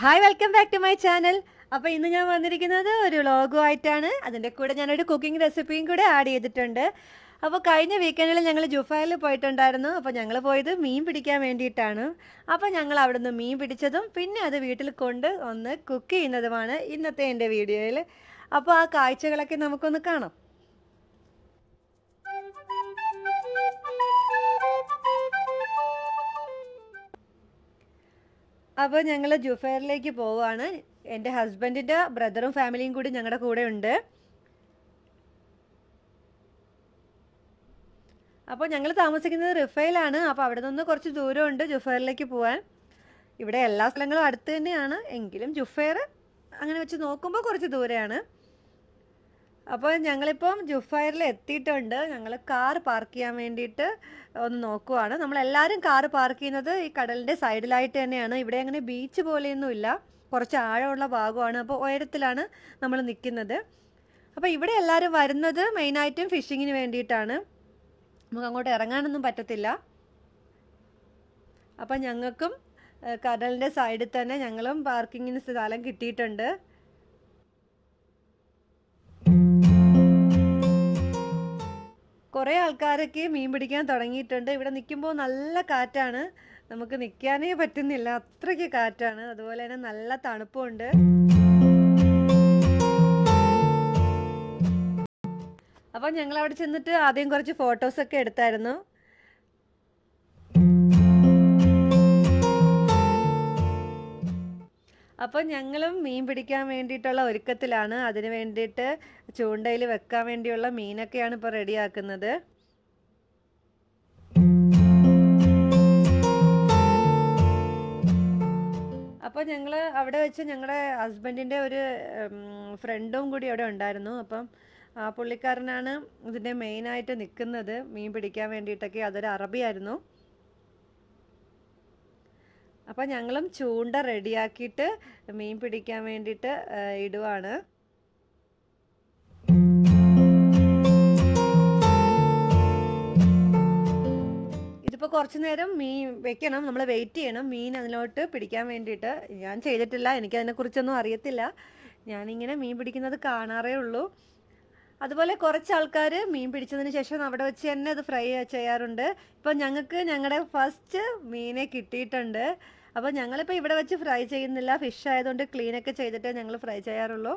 Hi welcome back to my channel അപ്പോൾ ഇന്ന് ഞാൻ വന്നിരിക്കുന്നത് ഒരു ലോഗുമായിട്ടാണ് അതിന്റെ കൂടെ ഞാനൊരു കുക്കിംഗ് റെസിപ്പിയും കൂടെ ആഡ് ചെയ്തിട്ടുണ്ട്. അപ്പോൾ കഴിഞ്ഞ വീക്കെൻഡിൽ ഞങ്ങൾ ജുഫായിൽ പോയിട്ടുണ്ടായിരുന്നു. അപ്പോൾ ഞങ്ങൾ പോയത് മീൻ പിടിക്കാൻ വേണ്ടിയിട്ടാണ്. അപ്പോൾ ഞങ്ങൾ അവിടെ നിന്ന് മീൻ പിടിച്ചതും പിന്നെ അത് വീട്ടിൽ കൊണ്ട് ഒന്ന് കുക്ക് ചെയ്യുന്നതുമാണ് ഇന്നത്തെ എന്റെ വീഡിയോയിൽ അപ്പോൾ ആ കാഴ്ചകളൊക്കെ നമുക്കൊന്ന് കാണാം. അപ്പോൾ ഞങ്ങൾ ജുഫയറിലേക്ക് പോവുകയാണ് എന്റെ ഹസ്ബൻഡിന്റെ ബ്രദറും ഫാമിലിയും കൂടി ഞങ്ങളുടെ കൂടെ ഉണ്ട്. അപ്പോൾ ഞങ്ങൾ താമസിക്കുന്നത് റിഫയിലാണ്. അപ്പോൾ അവിടെ നിന്ന് കുറച്ച് ദൂരമുണ്ട് ജുഫയറിലേക്ക് പോകാൻ ഇവിടെ എല്ലാ സ്ഥലങ്ങളും അടുത്ത് തന്നെയാണ്. എങ്കിലും ജുഫയർ അങ്ങനെ വെച്ച് നോക്കുമ്പോൾ കുറച്ച് ദൂരെയാണ്. അപ്പോൾ ഞങ്ങളിപ്പം ജുഫയറിൽ എത്തിയിട്ടുണ്ട്. ഞങ്ങൾ കാർ പാർക്ക് ചെയ്യാൻ വേണ്ടിയിട്ട് ഒന്ന് നോക്കുവാണ്. നമ്മളെല്ലാവരും കാർ പാർക്ക് ചെയ്യുന്നത് ഈ കടലിന്റെ സൈഡിലായിട്ട് തന്നെയാണ്. ഇവിടെ അങ്ങനെ ബീച്ച് പോലെയൊന്നുമില്ല കുറച്ച് ആഴമുള്ള ഭാഗമാണ്. അപ്പോൾ ഉയരത്തിലാണ് നമ്മൾ നിൽക്കുന്നത് അപ്പോൾ ഇവിടെ എല്ലാവരും വരുന്നത് മെയിനായിട്ടും ഫിഷിങ്ങിന് വേണ്ടിയിട്ടാണ്. നമുക്ക് അങ്ങോട്ട് ഇറങ്ങാനൊന്നും പറ്റത്തില്ല. അപ്പം ഞങ്ങൾക്കും കടലിന്റെ സൈഡിൽ തന്നെ ഞങ്ങളും പാർക്കിങ്ങിന് സ്ഥലം കിട്ടിയിട്ടുണ്ട്. കുറേ ആൾക്കാരൊക്കെ മീൻ പിടിക്കാൻ തുടങ്ങിയിട്ടുണ്ട്. ഇവിടെ നിൽക്കുമ്പോൾ നല്ല കാറ്റാണ്. നമുക്ക് നിൽക്കാനേ പറ്റുന്നില്ല. അത്രയ്ക്ക് കാറ്റാണ്. അതുപോലെ തന്നെ നല്ല തണുപ്പുണ്ട്. അപ്പോൾ ഞങ്ങൾ അവിടെ ചെന്നിട്ട് ആദ്യം കുറച്ച് ഫോട്ടോസൊക്കെ എടുത്തായിരുന്നു. അപ്പോൾ ഞങ്ങളും മീൻ പിടിക്കാൻ വേണ്ടിയിട്ടുള്ള ഒരുക്കത്തിലാണ്. അതിന് വേണ്ടിയിട്ട് ചൂണ്ടയിൽ വെക്കാൻ വേണ്ടിയുള്ള മീനൊക്കെയാണ് ഇപ്പോൾ റെഡിയാക്കുന്നത്. അപ്പോൾ ഞങ്ങൾ അവിടെ വെച്ച് ഞങ്ങളുടെ ഹസ്ബൻഡിന്റെ ഒരു ഫ്രണ്ടും കൂടി അവിടെ ഉണ്ടായിരുന്നു. അപ്പം ആ പുള്ളിക്കാരനാണ് ഇതിന്റെ മെയിനായിട്ട് നിൽക്കുന്നത് മീൻ പിടിക്കാൻ വേണ്ടിയിട്ടൊക്കെ. അതൊരു അറബിയായിരുന്നു. അപ്പം ഞങ്ങളും ചൂണ്ട റെഡിയാക്കിയിട്ട് മീൻ പിടിക്കാൻ വേണ്ടിയിട്ട് ഇടുവാണ്. ഇതിപ്പോൾ കുറച്ച് നേരം മീൻ വെക്കണം നമ്മൾ വെയിറ്റ് ചെയ്യണം. മീൻ അതിലോട്ട് പിടിക്കാൻ വേണ്ടിയിട്ട് ഞാൻ ചെയ്തിട്ടില്ല. എനിക്കതിനെക്കുറിച്ചൊന്നും അറിയത്തില്ല. ഞാനിങ്ങനെ മീൻ പിടിക്കുന്നത് കാണാറേ ഉള്ളൂ. അതുപോലെ കുറച്ച് ആൾക്കാർ മീൻ പിടിച്ചതിന് ശേഷം അവിടെ വെച്ച് തന്നെ അത് ഫ്രൈ ചെയ്യാറുണ്ട്. ഇപ്പം ഞങ്ങൾക്ക് ഞങ്ങളുടെ ഫസ്റ്റ് മീനെ കിട്ടിയിട്ടുണ്ട്. അപ്പോൾ ഞങ്ങളിപ്പോൾ ഇവിടെ വെച്ച് ഫ്രൈ ചെയ്യുന്നില്ല. ഫിഷ് ആയതുകൊണ്ട് ക്ലീനൊക്കെ ചെയ്തിട്ടേ ഞങ്ങൾ ഫ്രൈ ചെയ്യാറുള്ളൂ.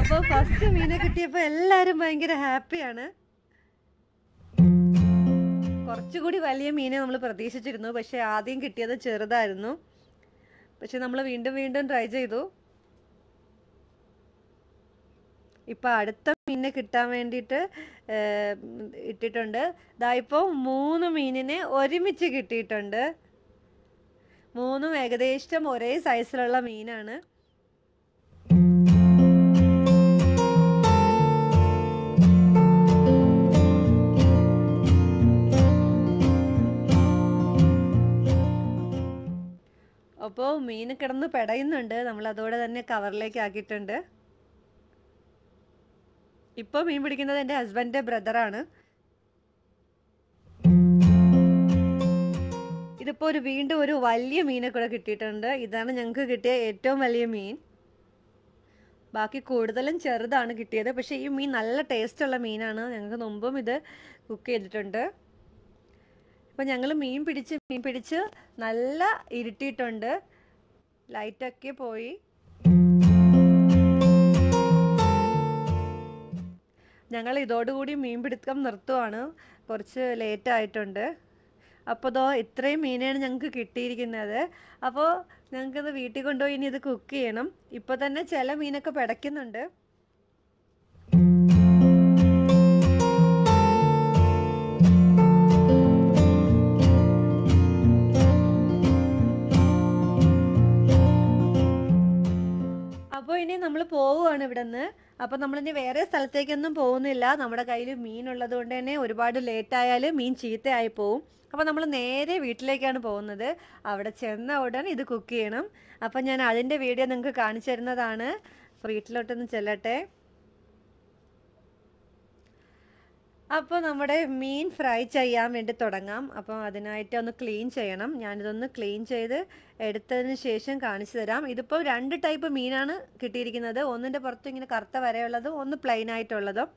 അപ്പോൾ ഫസ്റ്റ് മീനെ കിട്ടിയപ്പോൾ എല്ലാവരും ഭയങ്കര ഹാപ്പിയാണ് കുറച്ചുകൂടി വലിയ മീനെ നമ്മൾ പ്രതീക്ഷിച്ചിരുന്നു. പക്ഷേ ആദ്യം കിട്ടിയത് ചെറുതായിരുന്നു. പക്ഷെ നമ്മൾ വീണ്ടും വീണ്ടും ട്രൈ ചെയ്തു. ഇപ്പം അടുത്ത മീനിനെ കിട്ടാൻ വേണ്ടിയിട്ട് ഇട്ടിട്ടുണ്ട്. ഇതാ ഇപ്പോൾ മൂന്ന് മീനിനെ ഒരുമിച്ച് കിട്ടിയിട്ടുണ്ട്. മൂന്നും ഏകദേശം ഒരേ സൈസിലുള്ള മീനാണ്. അപ്പോൾ മീൻ കിടന്ന് പെടയുന്നുണ്ട്. നമ്മൾ അതോടെ തന്നെ കവറിലേക്ക് ആക്കിയിട്ടുണ്ട്. ഇപ്പോൾ മീൻ പിടിക്കുന്നത് എന്റെ ഹസ്ബൻഡിന്റെ ബ്രദറാണ്. ഇതിപ്പോൾ ഒരു വീണ്ടും ഒരു വലിയ മീനെ കൂടെ കിട്ടിയിട്ടുണ്ട്. ഇതാണ് ഞങ്ങൾക്ക് കിട്ടിയ ഏറ്റവും വലിയ മീൻ. ബാക്കി കൂടുതലും ചെറുതാണ് കിട്ടിയത്. പക്ഷേ ഈ മീൻ നല്ല ടേസ്റ്റുള്ള മീനാണ്. ഞങ്ങൾക്ക് മുമ്പും ഇത് കുക്ക് ചെയ്തിട്ടുണ്ട്. അപ്പോൾ ഞങ്ങൾ മീൻ പിടിച്ച് മീൻ പിടിച്ച് നല്ല ഇരുട്ടിയിട്ടുണ്ട്. ലൈറ്റൊക്കെ പോയി. ഞങ്ങൾ ഇതോടുകൂടി മീൻ പിടുത്തം നിർത്തുവാണ്. കുറച്ച് ലേറ്റ് ആയിട്ടുണ്ട്. അപ്പോൾ ഇതോ ഇത്രയും മീനാണ് ഞങ്ങൾക്ക് കിട്ടിയിരിക്കുന്നത്. അപ്പോൾ ഞങ്ങൾക്കിത് വീട്ടിൽ കൊണ്ടുപോയി ഇനി ഇത് കുക്ക് ചെയ്യണം. ഇപ്പോൾ തന്നെ ചില മീനൊക്കെ പിടയ്ക്കുന്നുണ്ട്. അപ്പോൾ നമ്മളിനി വേറെ സ്ഥലത്തേക്കൊന്നും പോകുന്നില്ല. നമ്മുടെ കയ്യിൽ മീൻ ഉള്ളത് കൊണ്ട് തന്നെ ഒരുപാട് ലേറ്റ് ആയാൽ മീൻ ചീത്തയായി പോവും. അപ്പോൾ നമ്മൾ നേരെ വീട്ടിലേക്കാണ് പോകുന്നത്. അവിടെ ചെന്ന ഉടൻ ഇത് കുക്ക് ചെയ്യണം. അപ്പം ഞാൻ അതിന്റെ വീഡിയോ നിങ്ങൾക്ക് കാണിച്ചു തരുന്നതാണ്. വീട്ടിലോട്ടൊന്ന് ചെല്ലട്ടെ. അപ്പോൾ നമ്മുടെ മീൻ ഫ്രൈ ചെയ്യാൻ വേണ്ടി തുടങ്ങാം. അപ്പോൾ അതിനായിട്ട് ഒന്ന് ക്ലീൻ ചെയ്യണം. ഞാനിതൊന്ന് ക്ലീൻ ചെയ്ത് എടുത്തതിന് ശേഷം കാണിച്ചു തരാം. ഇതിപ്പോൾ രണ്ട് ടൈപ്പ് മീനാണ് കിട്ടിയിരിക്കുന്നത്. ഒന്നിന്റെ പുറത്ത് ഇങ്ങനെ കറുത്ത വരയുള്ളതും ഒന്ന് പ്ലെയിൻ ആയിട്ടുള്ളതും.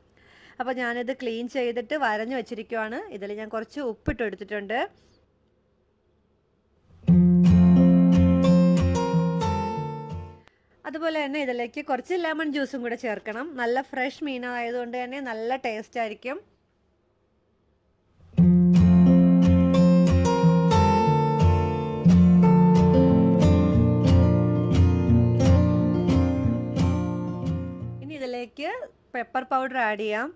അപ്പോൾ ഞാനിത് ക്ലീൻ ചെയ്തിട്ട് വരഞ്ഞു വെച്ചിരിക്കുവാണ്. ഇതിൽ ഞാൻ കുറച്ച് ഉപ്പിട്ട് എടുത്തിട്ടുണ്ട്. അതുപോലെ തന്നെ ഇതിലേക്ക് കുറച്ച് ലെമൺ ജ്യൂസും കൂടെ ചേർക്കണം. നല്ല ഫ്രഷ് മീനായതുകൊണ്ട് തന്നെ നല്ല ടേസ്റ്റ് ആയിരിക്കും. ഇതിലേക്ക് പെപ്പർ പൗഡർ ആഡ് ചെയ്യാം.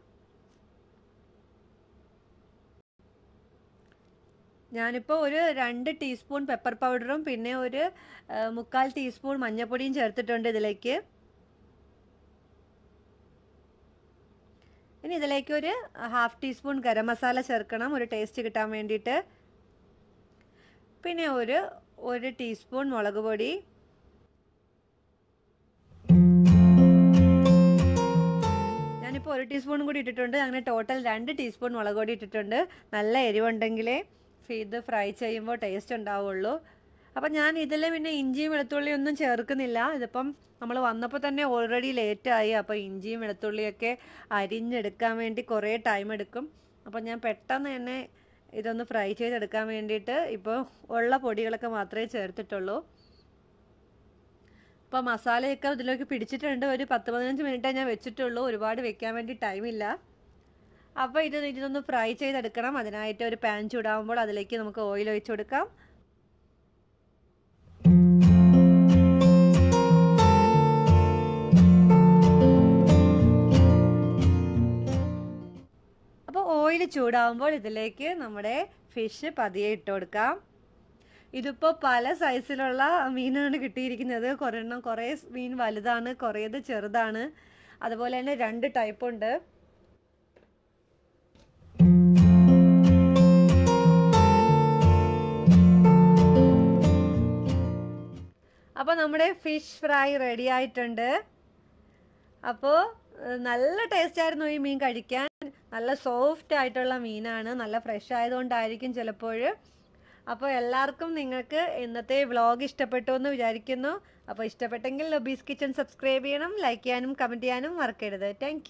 ഞാനിപ്പോൾ ഒരു രണ്ട് ടീസ്പൂൺ പെപ്പർ പൗഡറും പിന്നെ ഒരു മുക്കാൽ ടീസ്പൂൺ മഞ്ഞൾപ്പൊടിയും ചേർത്തിട്ടുണ്ട് ഇതിലേക്ക്. ഇനി ഇതിലേക്ക് ഒരു ഹാഫ് ടീസ്പൂൺ ഗരം മസാല ചേർക്കണം ഒരു ടേസ്റ്റ് കിട്ടാൻ വേണ്ടിയിട്ട്. പിന്നെ ഒരു ഒരു ടീസ്പൂൺ മുളക് പൊടി. ഞാനിപ്പോൾ ഒരു ടീസ്പൂൺ കൂടി ഇട്ടിട്ടുണ്ട്. അങ്ങനെ ടോട്ടൽ രണ്ട് ടീസ്പൂൺ മുളക് പൊടി ഇട്ടിട്ടുണ്ട്. നല്ല എരിവുണ്ടെങ്കിലേ ഇത് ഫ്രൈ ചെയ്യുമ്പോൾ ടേസ്റ്റ് ഉണ്ടാവുള്ളൂ. അപ്പം ഞാൻ ഇതിൽ പിന്നെ ഇഞ്ചിയും വെളുത്തുള്ളിയും ഒന്നും ചേർക്കുന്നില്ല. ഇതിപ്പം നമ്മൾ വന്നപ്പോൾ തന്നെ ഓൾറെഡി ലേറ്റായി അപ്പോൾ ഇഞ്ചിയും വെളുത്തുള്ളിയൊക്കെ അരിഞ്ഞെടുക്കാൻ വേണ്ടി കുറേ ടൈം എടുക്കും. അപ്പം ഞാൻ പെട്ടെന്ന് തന്നെ ഇതൊന്ന് ഫ്രൈ ചെയ്തെടുക്കാൻ വേണ്ടിയിട്ട് ഇപ്പോൾ ഉള്ള പൊടികളൊക്കെ മാത്രമേ ചേർത്തിട്ടുള്ളൂ. അപ്പോൾ മസാലയൊക്കെ ഇതിലേക്ക് പിടിച്ചിട്ടുണ്ട്. ഒരു പത്ത് പതിനഞ്ച് മിനിറ്റേ ഞാൻ വെച്ചിട്ടുള്ളൂ. ഒരുപാട് വെക്കാൻ വേണ്ടി ടൈമില്ല അപ്പോൾ ഇത് ഇതൊന്ന് ഫ്രൈ ചെയ്തെടുക്കണം. അതിനായിട്ട് ഒരു പാൻ ചൂടാകുമ്പോൾ അതിലേക്ക് നമുക്ക് ഓയിൽ ഒഴിച്ചു കൊടുക്കാം. ഓയിൽ ചൂടാവുമ്പോൾ ഇതിലേക്ക് നമ്മുടെ ഫിഷ് പതിയെ ഇട്ട് കൊടുക്കാം. ഇതിപ്പോൾ പല സൈസിലുള്ള മീനാണ് കിട്ടിയിരിക്കുന്നത്. കുറേണ്ണം കുറേ മീൻ വലുതാണ് കുറേത് ചെറുതാണ്. അതുപോലെ തന്നെ രണ്ട് ടൈപ്പ് ഉണ്ട്. അപ്പോൾ നമ്മുടെ ഫിഷ് ഫ്രൈ റെഡി ആയിട്ടുണ്ട്. അപ്പോൾ നല്ല ടേസ്റ്റ് ആയിരുന്നു ഈ മീൻ കഴിക്കാൻ. നല്ല സോഫ്റ്റ് ആയിട്ടുള്ള മീനാണ്. നല്ല ഫ്രഷ് ആയതുകൊണ്ടായിരിക്കും ചിലപ്പോൾ അപ്പോൾ എല്ലാവർക്കും നിങ്ങൾക്ക് ഇന്നത്തെ വ്ളോഗ് ഇഷ്ടപ്പെട്ടു എന്ന് വിചാരിക്കുന്നു. അപ്പോൾ ഇഷ്ടപ്പെട്ടെങ്കിൽ ലൊബീസ് കിച്ചൺ സബ്സ്ക്രൈബ് ചെയ്യണം ലൈക്ക് ചെയ്യാനും കമന്റ് ചെയ്യാനും മറക്കരുത്. താങ്ക്